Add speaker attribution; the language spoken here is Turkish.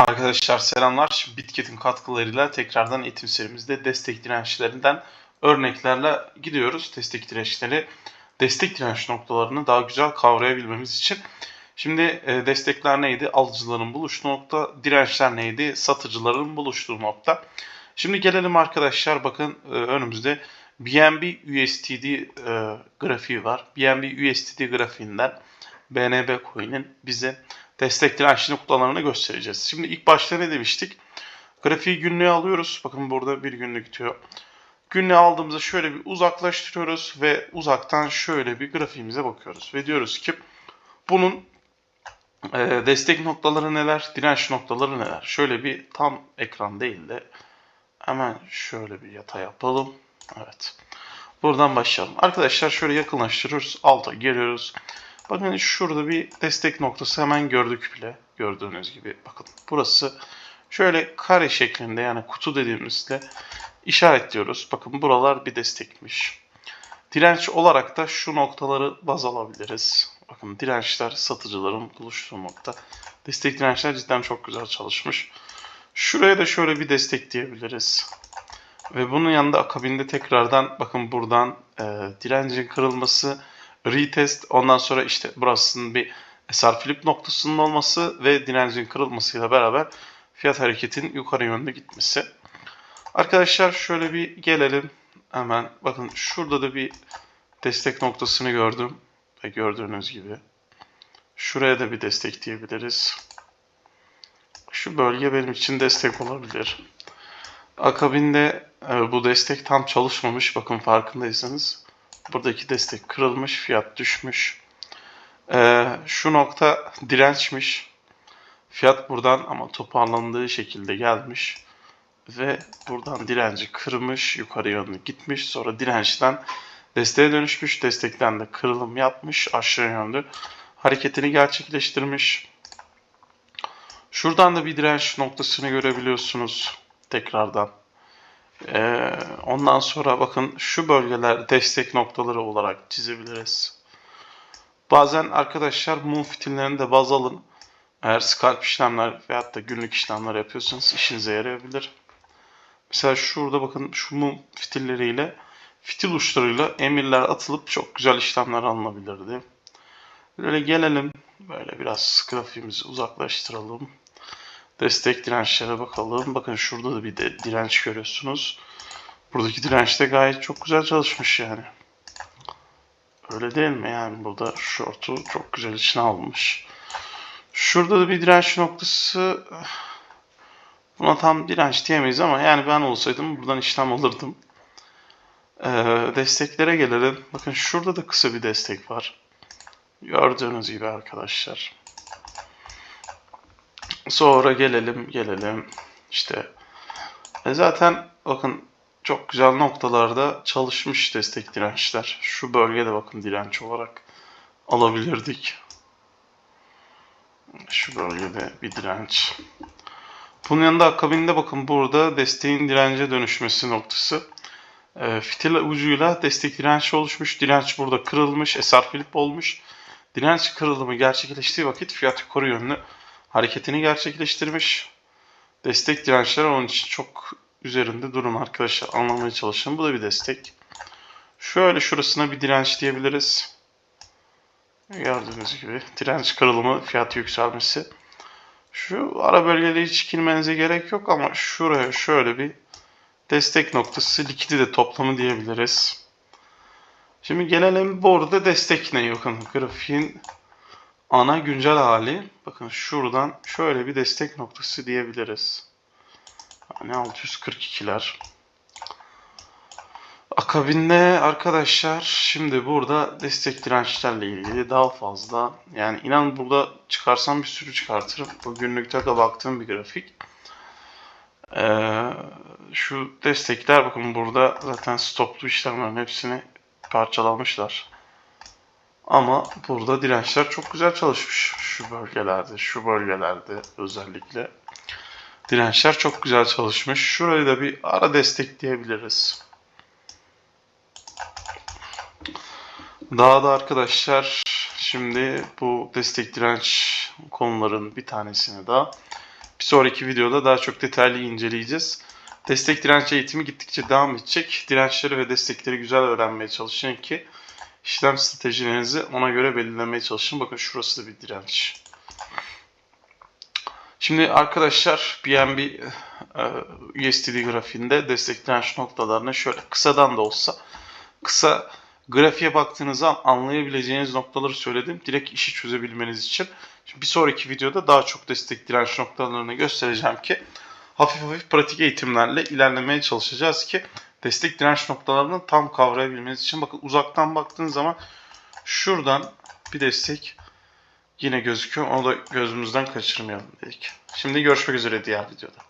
Speaker 1: Arkadaşlar selamlar. Şimdi Bitket'in katkılarıyla tekrardan eğitim serimizde destek dirençlerinden örneklerle gidiyoruz. Destek dirençleri, destek direnç noktalarını daha güzel kavrayabilmemiz için. Şimdi e, destekler neydi? Alıcıların buluştuğu nokta. Dirençler neydi? Satıcıların buluştuğu nokta. Şimdi gelelim arkadaşlar. Bakın e, önümüzde BNB USDT e, grafiği var. BNB USDT grafiğinden BNB coin'in bize destek direnç noktalarını göstereceğiz. Şimdi ilk başta ne demiştik? Grafiği günlüğe alıyoruz. Bakın burada bir günlük diyor. Günlüğe aldığımızda şöyle bir uzaklaştırıyoruz ve uzaktan şöyle bir grafiğimize bakıyoruz. Ve diyoruz ki bunun e, destek noktaları neler, direnç noktaları neler? Şöyle bir tam ekran değil de hemen şöyle bir yata yapalım. Evet. Buradan başlayalım. Arkadaşlar şöyle yakınlaştırıyoruz. Alta geliyoruz. Bakın şurada bir destek noktası hemen gördük bile. Gördüğünüz gibi bakın burası şöyle kare şeklinde yani kutu dediğimizde işaretliyoruz. Bakın buralar bir destekmiş. Direnç olarak da şu noktaları baz alabiliriz. Bakın dirençler satıcıların buluştuğu nokta. Destek dirençler cidden çok güzel çalışmış. Şuraya da şöyle bir destek diyebiliriz. Ve bunun yanında akabinde tekrardan bakın buradan e, direncin kırılması, retest ondan sonra işte burasının bir SR flip noktasının olması ve direncin kırılmasıyla beraber fiyat hareketin yukarı yönde gitmesi. Arkadaşlar şöyle bir gelelim hemen. Bakın şurada da bir destek noktasını gördüm. Ve gördüğünüz gibi. Şuraya da bir destek diyebiliriz. Şu bölge benim için destek olabilir. Akabinde e, bu destek tam çalışmamış. Bakın farkındaysanız. Buradaki destek kırılmış. Fiyat düşmüş. E, şu nokta dirençmiş. Fiyat buradan ama toparlandığı şekilde gelmiş. Ve buradan direnci kırmış. Yukarı yönlü gitmiş. Sonra dirençten desteğe dönüşmüş. Destekten de kırılım yapmış. Aşağı yönlü hareketini gerçekleştirmiş. Şuradan da bir direnç noktasını görebiliyorsunuz tekrardan. Ee, ondan sonra bakın şu bölgeler destek noktaları olarak çizebiliriz. Bazen arkadaşlar mum fitillerini de baz alın. Eğer scalp işlemler veyahut da günlük işlemler yapıyorsanız işinize yarayabilir. Mesela şurada bakın şu mum fitilleriyle fitil uçlarıyla emirler atılıp çok güzel işlemler alınabilirdi. Böyle gelelim. Böyle biraz grafiğimizi uzaklaştıralım. Destek dirençlere bakalım. Bakın şurada da bir de direnç görüyorsunuz. Buradaki direnç de gayet çok güzel çalışmış yani. Öyle değil mi? Yani burada short'u çok güzel içine almış. Şurada da bir direnç noktası. Buna tam direnç diyemeyiz ama yani ben olsaydım buradan işlem alırdım. Ee, desteklere gelelim. Bakın şurada da kısa bir destek var. Gördüğünüz gibi arkadaşlar. Sonra gelelim gelelim işte e zaten bakın çok güzel noktalarda çalışmış destek dirençler. Şu bölgede bakın direnç olarak alabilirdik. Şu bölgede bir direnç. Bunun yanında akabinde bakın burada desteğin dirence dönüşmesi noktası. E, fitil ucuyla destek direnç oluşmuş. Direnç burada kırılmış. SR flip olmuş. Direnç kırılımı gerçekleştiği vakit fiyat yukarı yönlü hareketini gerçekleştirmiş. Destek dirençler onun için çok üzerinde durun arkadaşlar. Anlamaya çalışın. Bu da bir destek. Şöyle şurasına bir direnç diyebiliriz. Gördüğünüz gibi direnç kırılımı, fiyat yükselmesi. Şu ara bölgede hiç girmenize gerek yok ama şuraya şöyle bir destek noktası likidite toplamı diyebiliriz. Şimdi gelelim bu arada destek ne? Bakın grafiğin ana güncel hali. Bakın şuradan şöyle bir destek noktası diyebiliriz. Yani 642'ler. Akabinde arkadaşlar şimdi burada destek dirençlerle ilgili daha fazla yani inan burada çıkarsam bir sürü çıkartırım. Bu günlükte de baktığım bir grafik. Ee, şu destekler bakın burada zaten stoplu işlemlerin hepsini parçalamışlar. Ama burada dirençler çok güzel çalışmış. Şu bölgelerde, şu bölgelerde özellikle. Dirençler çok güzel çalışmış. Şurayı da bir ara destek diyebiliriz. Daha da arkadaşlar şimdi bu destek direnç konuların bir tanesini daha bir sonraki videoda daha çok detaylı inceleyeceğiz. Destek direnç eğitimi gittikçe devam edecek. Dirençleri ve destekleri güzel öğrenmeye çalışın ki işlem stratejilerinizi ona göre belirlemeye çalışın. Bakın şurası da bir direnç. Şimdi arkadaşlar BNB e, USDT grafiğinde destek direnç noktalarını şöyle kısadan da olsa kısa grafiğe baktığınızda anlayabileceğiniz noktaları söyledim. Direkt işi çözebilmeniz için. Şimdi bir sonraki videoda daha çok destek direnç noktalarını göstereceğim ki hafif hafif pratik eğitimlerle ilerlemeye çalışacağız ki destek direnç noktalarını tam kavrayabilmeniz için. Bakın uzaktan baktığınız zaman şuradan bir destek yine gözüküyor. Onu da gözümüzden kaçırmayalım dedik. Şimdi görüşmek üzere diğer videoda.